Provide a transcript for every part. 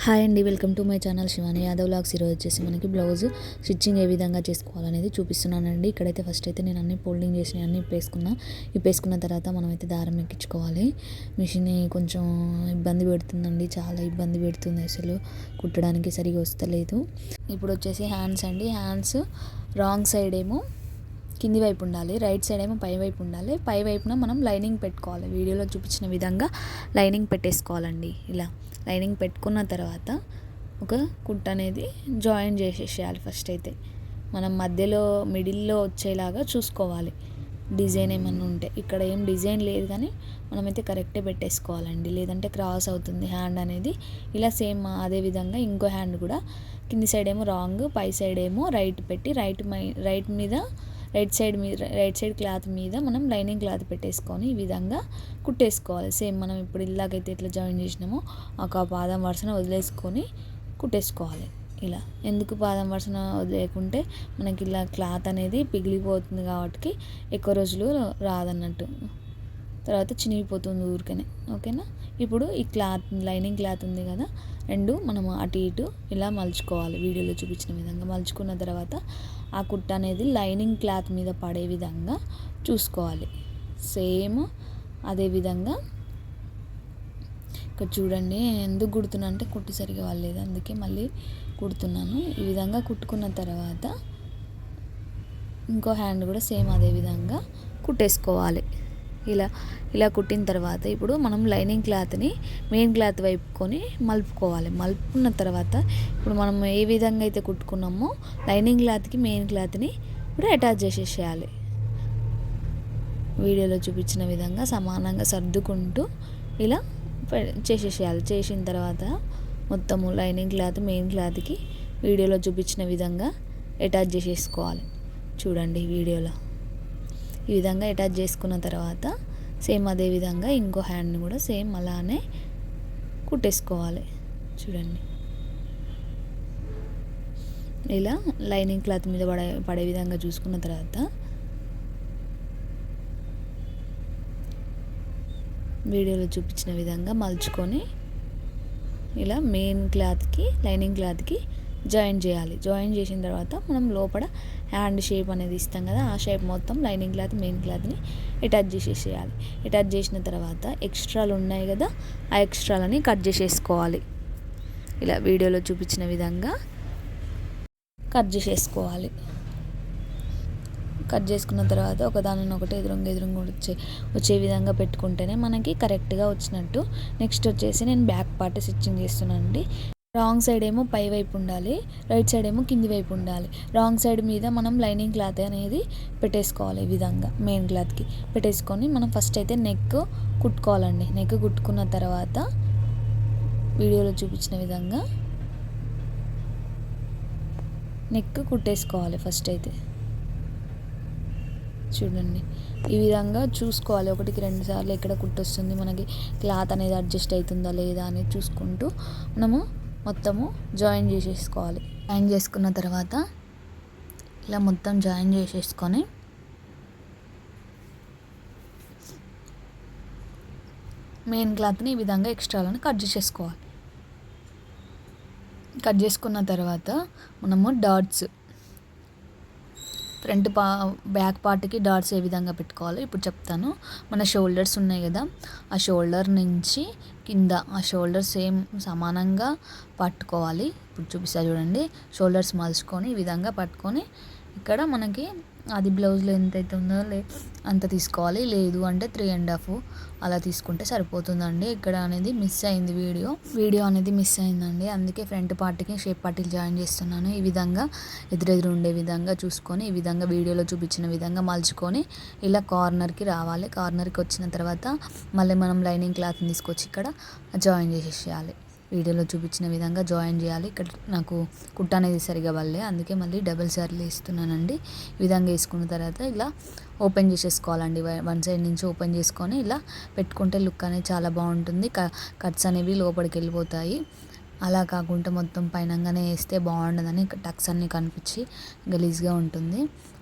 Hi అండి welcome to my channel Shivani Yadav vlogs. ఈరోజు వచ్చేసి మనకి బ్లౌజ్ స్టిచ్చింగ్ ఏ విధంగా చేసుకోవాలనేది చూపిస్తున్నానండి. ఇక్కడైతే ఫస్ట్ అయితే నేను అన్ని ఫోల్డింగ్ చేసి అన్ని ఇప్పేసుకున్నా. ఇప్పేసుకున్న తర్వాత మనమైతే దారం ఎక్కించుకోవాలి. మిషన్ కొంచెం ఇబ్బంది పెడుతుందండి చాలా ఇబ్బంది పెడుతుంది అసలు. కుట్టడానికి సరిగా వస్తలేదు. ఇప్పుడు వచ్చేసి హ్యాండ్స్ అండి. హ్యాండ్స్ రాంగ్ సైడ్ ఏమో కింది వైపు ఉండాలి రైట్ సైడ్ ఏమో పై వైపు ఉండాలి. పై వైపున మనం లైనింగ్ పెట్టుకోవాలి. వీడియోలో చూపించిన విధంగా లైనింగ్ పెట్టేసుకోవాలండి ఇలా. లైనింగ్ పెట్టుకున్న తర్వాత ఒక కుట్ అనేది జాయిన్ చేసేసేయాలి ఫస్ట్ అయితే. మనం మధ్యలో మిడిల్లో వచ్చేలాగా చూసుకోవాలి. డిజైన్ ఏమన్నా ఉంటే. ఇక్కడ ఏం డిజైన్ లేదు కానీ మనమైతే కరెక్టే పెట్టేసుకోవాలండి. లేదంటే క్రాస్ అవుతుంది హ్యాండ్ అనేది. ఇలా సేమ్ అదే విధంగా ఇంకో హ్యాండ్ కూడా. కింది సైడ్ ఏమో రాంగ్ పై సైడ్ ఏమో రైట్ పెట్టి రైట్ మై రైట్ మీద రైట్ సైడ్ మీద రైట్ సైడ్ క్లాత్ మీద మనం లైనింగ్ క్లాత్ పెట్టేసుకొని ఈ విధంగా కుట్టేసుకోవాలి. సేమ్ మనం ఇప్పుడు ఇలాగైతే ఎట్లా జాయిన్ చేసినామో ఒక పాదం వరుసన వదిలేసుకొని కుట్టేసుకోవాలి. ఇలా. ఎందుకు పాదం వరుసన వదిలేకుంటే మనకి ఇలా క్లాత్ అనేది పిగిలిపోతుంది కాబట్టి ఎక్కువ రోజులు రాదన్నట్టు. తర్వాత చినిగిపోతుంది ఊరికనే. ఓకేనా? ఇప్పుడు ఈ క్లాత్ లైనింగ్ క్లాత్ ఉంది కదా రెండు మనం అటు ఇటు ఇలా మలుచుకోవాలి. వీడియోలో చూపించిన విధంగా మలుచుకున్న తర్వాత ఆ కుట్ట అనేది లైనింగ్ క్లాత్ మీద పడే విధంగా చూసుకోవాలి. సేమ్ అదే విధంగా ఇక్కడ చూడండి ఎందుకు కుడుతున్నా అంటే కుట్టు సరిగా వాళ్ళలేదు అందుకే మళ్ళీ కుడుతున్నాను. ఈ విధంగా కుట్టుకున్న తర్వాత ఇంకో హ్యాండ్ కూడా సేమ్ అదే విధంగా కుట్టేసుకోవాలి. ఇలా ఇలా కుట్టిన తర్వాత ఇప్పుడు మనం లైనింగ్ క్లాత్ని మెయిన్ క్లాత్ వైపుకొని మలుపుకోవాలి. మలుపుకున్న తర్వాత ఇప్పుడు మనం ఏ విధంగా అయితే కుట్టుకున్నామో లైనింగ్ క్లాత్కి మెయిన్ క్లాత్ని ఇప్పుడు అటాచ్ చేసేసేయాలి. వీడియోలో చూపించిన విధంగా సమానంగా సర్దుకుంటూ ఇలా చేసేసేయాలి. చేసిన తర్వాత మొత్తము లైనింగ్ క్లాత్ మెయిన్ క్లాత్కి వీడియోలో చూపించిన విధంగా అటాచ్ చేసేసుకోవాలి. చూడండి వీడియోలో. ఈ విధంగా అటాచ్ చేసుకున్న తర్వాత సేమ్ అదే విధంగా ఇంకో హ్యాండ్ని కూడా సేమ్ అలానే కుట్టేసుకోవాలి. చూడండి. ఇలా లైనింగ్ క్లాత్ మీద పడే పడే విధంగా చూసుకున్న తర్వాత వీడియోలో చూపించిన విధంగా మలుచుకొని ఇలా మెయిన్ క్లాత్కి లైనింగ్ క్లాత్కి జాయిన్ చేయాలి. జాయిన్ చేసిన తర్వాత మనం లోపల హ్యాండ్ షేప్ అనేది ఇస్తాం కదా ఆ షేప్ మొత్తం లైనింగ్ క్లాత్ మెయిన్ క్లాత్ని అటాచ్ చేసేసేయాలి. అటాచ్ చేసిన తర్వాత ఎక్స్ట్రాలు ఉన్నాయి కదా ఆ ఎక్స్ట్రాలని కట్ చేసేసుకోవాలి. ఇలా వీడియోలో చూపించిన విధంగా కట్ చేసేసుకోవాలి. కట్ చేసుకున్న తర్వాత ఒకదానిని ఒకటి ఎదురుంగా ఎదురుంగా వచ్చే వచ్చే విధంగా పెట్టుకుంటేనే మనకి కరెక్ట్గా వచ్చినట్టు. నెక్స్ట్ వచ్చేసి నేను బ్యాక్ పార్ట్ స్టిచ్చింగ్ చేస్తున్నానండి. రాంగ్ సైడ్ ఏమో పై వైపు ఉండాలి రైట్ సైడ్ ఏమో కింది వైపు ఉండాలి. రాంగ్ సైడ్ మీద మనం లైనింగ్ క్లాత్ అనేది పెట్టేసుకోవాలి ఈ విధంగా మెయిన్ క్లాత్కి. పెట్టేసుకొని మనం ఫస్ట్ అయితే నెక్ కుట్టుకోవాలండి. నెక్ కుట్టుకున్న తర్వాత వీడియోలో చూపించిన విధంగా నెక్ కుట్టేసుకోవాలి ఫస్ట్ అయితే. చూడండి. ఈ విధంగా చూసుకోవాలి. ఒకటికి రెండు సార్లు ఎక్కడ కుట్టొస్తుంది మనకి క్లాత్ అనేది అడ్జస్ట్ అవుతుందా లేదా అనేది చూసుకుంటూ మనము మొత్తము జాయిన్ చేసేసుకోవాలి. జాయిన్ చేసుకున్న తర్వాత ఇలా మొత్తం జాయిన్ చేసేసుకొని మెయిన్ క్లాత్ని ఈ విధంగా ఎక్స్ట్రాలను కట్ చేసేసుకోవాలి. కట్ చేసుకున్న తర్వాత మనము డాట్స్ ఫ్రంట్ పా బ్యాక్ పార్ట్కి డాట్స్ ఏ విధంగా పెట్టుకోవాలో ఇప్పుడు చెప్తాను. మన షోల్డర్స్ ఉన్నాయి కదా ఆ షోల్డర్ నుంచి కింద ఆ షోల్డర్ సేమ్ సమానంగా పట్టుకోవాలి. ఇప్పుడు చూపిస్తా చూడండి షోల్డర్స్ మలుచుకొని ఈ విధంగా పట్టుకొని ఇక్కడ మనకి అది బ్లౌజ్లో ఎంత అయితే ఉందో లే అంత తీసుకోవాలి. లేదు అంటే త్రీ అండ్ హాఫ్ అలా తీసుకుంటే సరిపోతుందండి. ఇక్కడ అనేది మిస్ అయింది వీడియో. వీడియో అనేది మిస్ అయిందండి. అందుకే ఫ్రంట్ పార్ట్కి షేప్ పార్టీలు జాయిన్ చేస్తున్నాను. ఈ విధంగా ఎదురెదురు ఉండే విధంగా చూసుకొని ఈ విధంగా వీడియోలో చూపించిన విధంగా మలుచుకొని ఇలా కార్నర్కి రావాలి. కార్నర్కి వచ్చిన తర్వాత మళ్ళీ మనం లైనింగ్ క్లాత్ని తీసుకొచ్చి ఇక్కడ జాయిన్ చేసేసేయాలి. వీడియోలో చూపించిన విధంగా జాయిన్ చేయాలి. ఇక్కడ నాకు కుట్ట అనేది సరిగా వల్లే అందుకే మళ్ళీ డబల్ సార్లు వేస్తున్నానండి. ఈ విధంగా వేసుకున్న తర్వాత ఇలా ఓపెన్ చేసేసుకోవాలండి. వన్ సైడ్ నుంచి ఓపెన్ చేసుకొని ఇలా పెట్టుకుంటే లుక్ అనేది చాలా బాగుంటుంది. కట్స్ అనేవి లోపలికి వెళ్ళిపోతాయి. అలా కాకుండా మొత్తం పైనంగానే వేస్తే బాగుండదని టక్స్ అన్ని కనిపించి గలీజ్గా ఉంటుంది.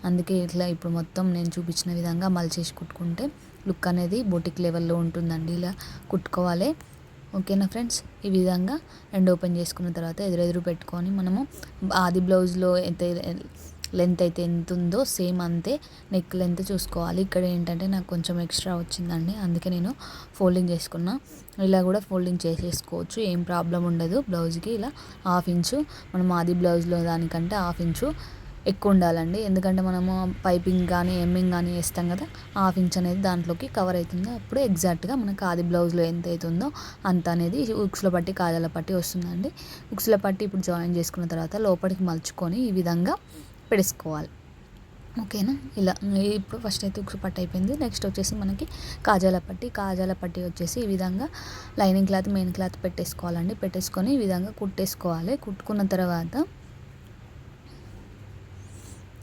అందుకే ఇట్లా ఇప్పుడు మొత్తం నేను చూపించిన విధంగా మలిచేసి కుట్టుకుంటే లుక్ అనేది బొటిక్ లెవెల్లో ఉంటుందండి. ఇలా కుట్టుకోవాలి. ఓకేనా ఫ్రెండ్స్? ఈ విధంగా రెండు ఓపెన్ చేసుకున్న తర్వాత ఎదురెదురు పెట్టుకొని మనము ఆది బ్లౌజ్లో అయితే లెంత్ అయితే ఎంత ఉందో సేమ్ అంతే నెక్ లెంత్ చూసుకోవాలి. ఇక్కడ ఏంటంటే నాకు కొంచెం ఎక్స్ట్రా వచ్చిందండి. అందుకే నేను ఫోల్డింగ్ చేసుకున్నా. ఇలా కూడా ఫోల్డింగ్ చేసేసుకోవచ్చు. ఏం ప్రాబ్లం ఉండదు బ్లౌజ్కి. ఇలా హాఫ్ ఇంచు మనం ఆది బ్లౌజ్లో దానికంటే హాఫ్ ఇంచు ఎక్కువ ఉండాలండి. ఎందుకంటే మనము పైపింగ్ కానీ ఎమ్మింగ్ కానీ వేస్తాం కదా హాఫ్ ఇంచ్ అనేది దాంట్లోకి కవర్ అవుతుంది. అప్పుడు ఎగ్జాక్ట్గా మన కాది బ్లౌజ్లో ఎంత అవుతుందో అంత అనేది ఉక్స్ల పట్టి కాజాల పట్టి వస్తుందండి. ఉక్స్ల పట్టి ఇప్పుడు జాయిన్ చేసుకున్న తర్వాత లోపలికి మలుచుకొని ఈ విధంగా పెడేసుకోవాలి. ఓకేనా? ఇలా ఇప్పుడు ఫస్ట్ అయితే ఉక్సు పట్టి అయిపోయింది. నెక్స్ట్ వచ్చేసి మనకి కాజాల పట్టి కాజాల పట్టి వచ్చేసి ఈ విధంగా లైనింగ్ క్లాత్ మెయిన్ క్లాత్ పెట్టేసుకోవాలండి. పెట్టేసుకొని ఈ విధంగా కుట్టేసుకోవాలి. కుట్టుకున్న తర్వాత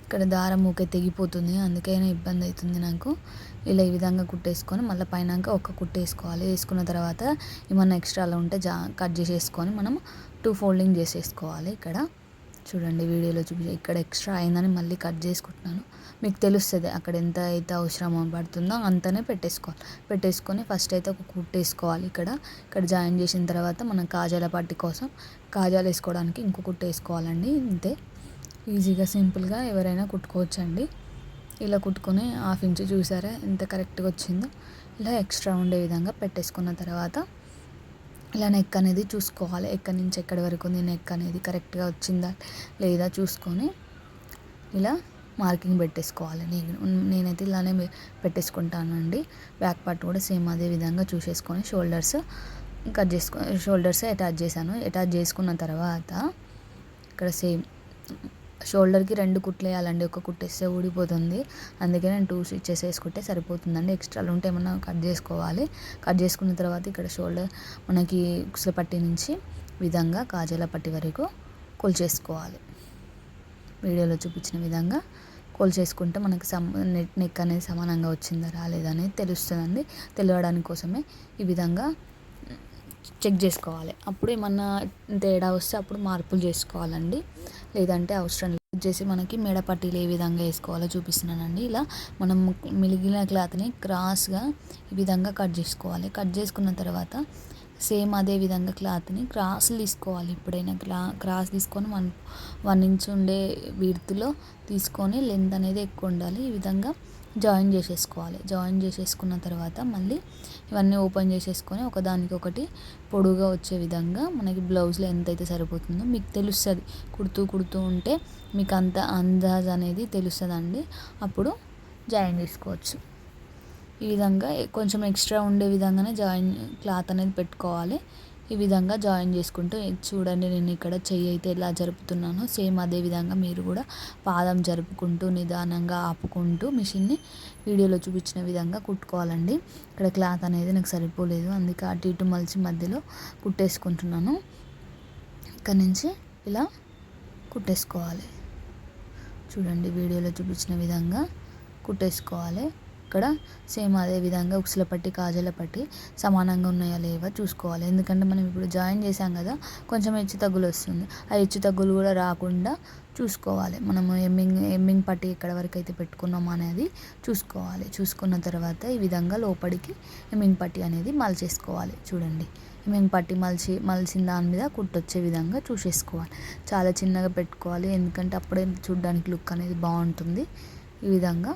ఇక్కడ దారం ఊకే తెగిపోతుంది. అందుకైనా ఇబ్బంది అవుతుంది నాకు. ఇలా ఈ విధంగా కుట్టేసుకొని మళ్ళీ పైనాక ఒక కుట్టేసుకోవాలి. వేసుకున్న తర్వాత ఏమన్నా ఎక్స్ట్రాలో ఉంటే జా కట్ చేసేసుకొని మనం టూ ఫోల్డింగ్ చేసేసుకోవాలి ఇక్కడ. చూడండి వీడియోలో చూపి ఇక్కడ ఎక్స్ట్రా అయిందని మళ్ళీ కట్ చేసుకుంటున్నాను మీకు తెలుస్తుంది అక్కడ ఎంత అయితే అవసరమో పడుతుందో అంతనే పెట్టేసుకోవాలి. పెట్టేసుకొని ఫస్ట్ అయితే ఒక కుట్టేసుకోవాలి ఇక్కడ. ఇక్కడ జాయిన్ చేసిన తర్వాత మనం కాజాల పట్టి కోసం కాజాలు వేసుకోవడానికి ఇంకో కుట్టు వేసుకోవాలండి అంతే ఈజీగా సింపుల్గా ఎవరైనా కుట్టుకోవచ్చండి. ఇలా కుట్టుకొని హాఫ్ ఇంచు చూసారా ఎంత కరెక్ట్గా వచ్చిందో. ఇలా ఎక్స్ట్రా ఉండే విధంగా పెట్టేసుకున్న తర్వాత ఇలా నెక్ అనేది చూసుకోవాలి. ఎక్కడి నుంచి ఎక్కడి వరకు ఉంది నెక్ అనేది కరెక్ట్గా వచ్చిందా లేదా చూసుకొని ఇలా మార్కింగ్ పెట్టేసుకోవాలి. నేను నేనైతే ఇలానే పెట్టేసుకుంటానండి. బ్యాక్ పార్ట్ కూడా సేమ్ అదే విధంగా చూసేసుకొని షోల్డర్స్ కట్ చేసుకో షోల్డర్స్ అటాచ్ చేశాను. అటాచ్ చేసుకున్న తర్వాత ఇక్కడ సేమ్ షోల్డర్కి రెండు కుట్లు వేయాలండి ఒక కుట్టు వేస్తే ఊడిపోతుంది. అందుకే నేను టూ స్టిచ్చెస్ వేసుకుంటే సరిపోతుందండి. ఎక్స్ట్రాలు ఉంటే ఏమన్నా కట్ చేసుకోవాలి. కట్ చేసుకున్న తర్వాత ఇక్కడ షోల్డర్ మనకి కుసల పట్టి నుంచి విధంగా కాజల పట్టి వరకు కొలిచేసుకోవాలి. వీడియోలో చూపించిన విధంగా కొలిచేసుకుంటే మనకి సమ నెక్ నెక్ అనేది సమానంగా వచ్చిందా రాలేదనేది తెలుస్తుందండి. తెలియడానికి కోసమే ఈ విధంగా చెక్ చేసుకోవాలి. అప్పుడు ఏమన్నా తేడా వస్తే అప్పుడు మార్పులు చేసుకోవాలండి. లేదంటే అవసరం లేదు. వచ్చేసి మనకి మెడ పట్టీలు ఏ విధంగా వేసుకోవాలో చూపిస్తున్నానండి. ఇలా మనం మిలిగిన క్లాత్ని క్రాస్గా ఈ విధంగా కట్ చేసుకోవాలి. కట్ చేసుకున్న తర్వాత సేమ్ అదే విధంగా క్లాత్ని క్రాస్ తీసుకోవాలి. ఎప్పుడైనా క్లా క్రాస్ తీసుకొని వన్ వన్ ఇంచ్ ఉండే విడుతులో తీసుకొని లెంత్ అనేది ఎక్కువ ఉండాలి. ఈ విధంగా జాయిన్ చేసేసుకోవాలి. జాయిన్ చేసేసుకున్న తర్వాత మళ్ళీ ఇవన్నీ ఓపెన్ చేసేసుకొని ఒకదానికి ఒకటి పొడుగా వచ్చే విధంగా మనకి బ్లౌజ్లో ఎంతైతే సరిపోతుందో మీకు తెలుస్తుంది. కుడుతూ కుడుతూ ఉంటే మీకు అంత అందాజ్ అనేది తెలుస్తుందండి. అప్పుడు జాయిన్ చేసుకోవచ్చు. ఈ విధంగా కొంచెం ఎక్స్ట్రా ఉండే విధంగానే జాయిన్ క్లాత్ అనేది పెట్టుకోవాలి. ఈ విధంగా జాయిన్ చేసుకుంటూ చూడండి నేను ఇక్కడ చెయ్యి అయితే ఎలా జరుపుతున్నానో సేమ్ అదే విధంగా మీరు కూడా పాదం జరుపుకుంటూ నిదానంగా ఆపుకుంటూ మిషన్ని వీడియోలో చూపించిన విధంగా కుట్టుకోవాలండి. ఇక్కడ క్లాత్ అనేది నాకు సరిపోలేదు అందుకే అటు ఇటు మలిచి మధ్యలో కుట్టేసుకుంటున్నాను. ఇక్కడ నుంచి ఇలా కుట్టేసుకోవాలి. చూడండి వీడియోలో చూపించిన విధంగా కుట్టేసుకోవాలి. ఇక్కడ సేమ్ అదే విధంగా ఉక్సుల పట్టి కాజల పట్టి సమానంగా ఉన్నాయా లేవా చూసుకోవాలి. ఎందుకంటే మనం ఇప్పుడు జాయిన్ చేసాం కదా కొంచెం హెచ్చు తగ్గులు వస్తుంది. ఆ హెచ్చు తగ్గులు కూడా రాకుండా చూసుకోవాలి. మనము ఎమ్మింగ్ ఎమ్మింగ్ పట్టి ఎక్కడ వరకు అయితే పెట్టుకున్నామో అనేది చూసుకోవాలి. చూసుకున్న తర్వాత ఈ విధంగా లోపలికి ఎమ్మింగ్ పట్టి అనేది మలచేసుకోవాలి. చూడండి. ఎమ్మింగ్ పట్టి మలిచి మలిచిన దాని మీద కుట్టొచ్చే విధంగా చూసేసుకోవాలి. చాలా చిన్నగా పెట్టుకోవాలి. ఎందుకంటే అప్పుడే చూడడానికి లుక్ అనేది బాగుంటుంది. ఈ విధంగా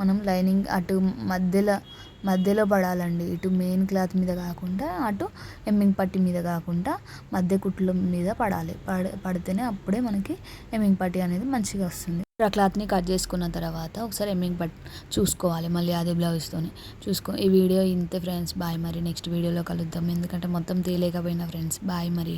మనం లైనింగ్ అటు మధ్యలో మధ్యలో పడాలండి. ఇటు మెయిన్ క్లాత్ మీద కాకుండా అటు ఎమ్మింగ్ పట్టి మీద కాకుండా మధ్య కుట్ల మీద పడాలి. పడ పడితేనే అప్పుడే మనకి ఎమ్మింగ్ పట్టి అనేది మంచిగా వస్తుంది. ఆ క్లాత్ని కట్ చేసుకున్న తర్వాత ఒకసారి ఎమ్మింగ్ పట్ చూసుకోవాలి మళ్ళీ అదే బ్లౌజ్తోని. చూసుకో ఈ వీడియో ఇంతే ఫ్రెండ్స్. బాయ్ మరి. నెక్స్ట్ వీడియోలో కలుద్దాం. ఎందుకంటే మొత్తం తేలేకపోయినా ఫ్రెండ్స్. బాయ్ మరి.